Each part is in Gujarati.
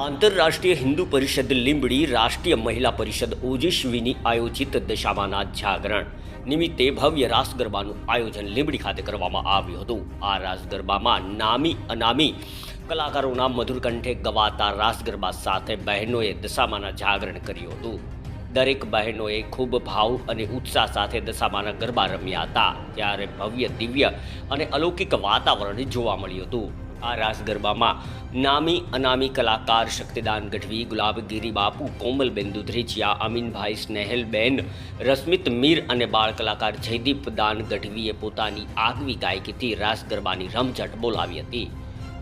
આંતરરાષ્ટ્રીય હિન્દુ પરિષદ લીંબડી રાષ્ટ્રીય મહિલા પરિષદ ઓજસ્વીની આયોજિત દશામાના જાગરણ નિમિત્તે ભવ્ય રાસ ગરબાનું આયોજન લીંબડી ખાતે કરવામાં આવ્યું હતું. આ રાસ ગરબામાં નામી અનામી કલાકારોના મધુર કંઠે ગવાતા રાસ ગરબા સાથે બહેનોએ દશામાના જાગરણ કર્યું હતું. દરેક બહેનોએ ખૂબ ભાવ અને ઉત્સાહ સાથે દશામાના ગરબા રમ્યા હતા. ત્યારે ભવ્ય દિવ્ય અને અલૌકિક વાતાવરણ જોવા મળ્યું હતું. આ રાસ ગરબામાં નામી અનામી કલાકાર શક્તિદાન ગઢવી, ગુલાબગીરી બાપુ, કોમલબેન દુધરેચિયા, અમીનભાઈ સ્નેહલબેન રશ્મિત મીર અને બાળ કલાકાર જયદીપ દાન ગઢવીએ પોતાની આગવી ગાયકીથી રાસ ગરબાની રમઝટ બોલાવી હતી.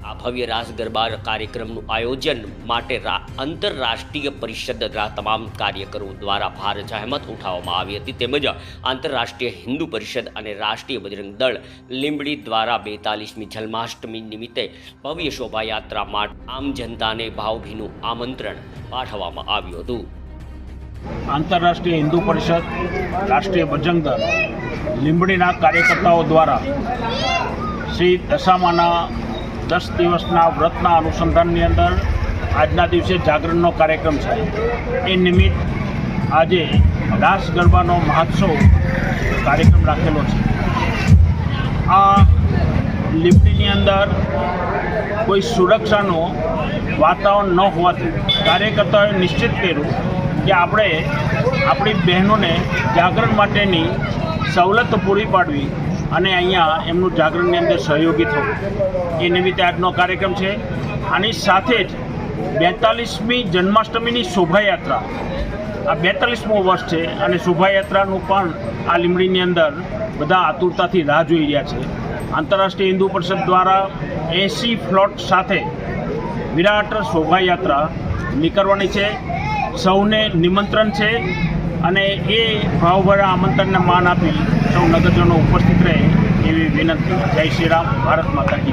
આ ભવ્ય રાસ ગરબા કાર્યક્રમનું આયોજન માટે આંતરરાષ્ટ્રીય પરિષદના તમામ કાર્યકરો દ્વારા ભાર જહેમત ઉઠાવવામાં આવી હતી. તેમજ આંતરરાષ્ટ્રીય હિન્દુ પરિષદ અને રાષ્ટ્રીય બજરંગ દળ લીંબડી દ્વારા બેતાલીસમી જન્માષ્ટમી નિમિત્તે ભવ્ય શોભાયાત્રા માટે આમ જનતાને ભાવભીનું આમંત્રણ પાઠવવામાં આવ્યું હતું. આંતરરાષ્ટ્રીય હિન્દુ પરિષદ, રાષ્ટ્રીય બજરંગ દળ લીંબડીના કાર્યકર્તાઓ દ્વારા શ્રી દશામાના દસ દિવસના વ્રતના અનુસંધાનની અંદર આજના દિવસે જાગરણનો કાર્યક્રમ છે. એ નિમિત્ત આજે રાસ ગરબાનો મહોત્સવ કાર્યક્રમ રાખેલો છે. આ લીંબડીની અંદર કોઈ સુરક્ષાનું વાતાવરણ ન હોવાથી કાર્યકર્તાઓએ નિશ્ચિત કર્યું કે આપણે આપણી બહેનોને જાગરણ માટેની સવલત પૂરી પાડવી અને અહીંયા એમનું જાગરણની અંદર સહયોગી થવું. એ નિમિત્તે આજનો કાર્યક્રમ છે. આની સાથે જ બેતાલીસમી જન્માષ્ટમીની શોભાયાત્રા. આ બેતાલીસમો વર્ષ છે અને શોભાયાત્રાનું પણ આ લીમડીની અંદર બધા આતુરતાથી રાહ જોઈ રહ્યા છે. આંતરરાષ્ટ્રીય હિન્દુ પરિષદ દ્વારા એસી ફ્લોટ સાથે વિરાટ શોભાયાત્રા નીકળવાની છે. સૌને નિમંત્રણ છે અને એ ભાવભરા આમંત્રણને માન આપી સૌ નગરજનો ઉપસ્થિત રહે. એવી વિનંતી. જય શ્રી રામ. ભારત માતા કી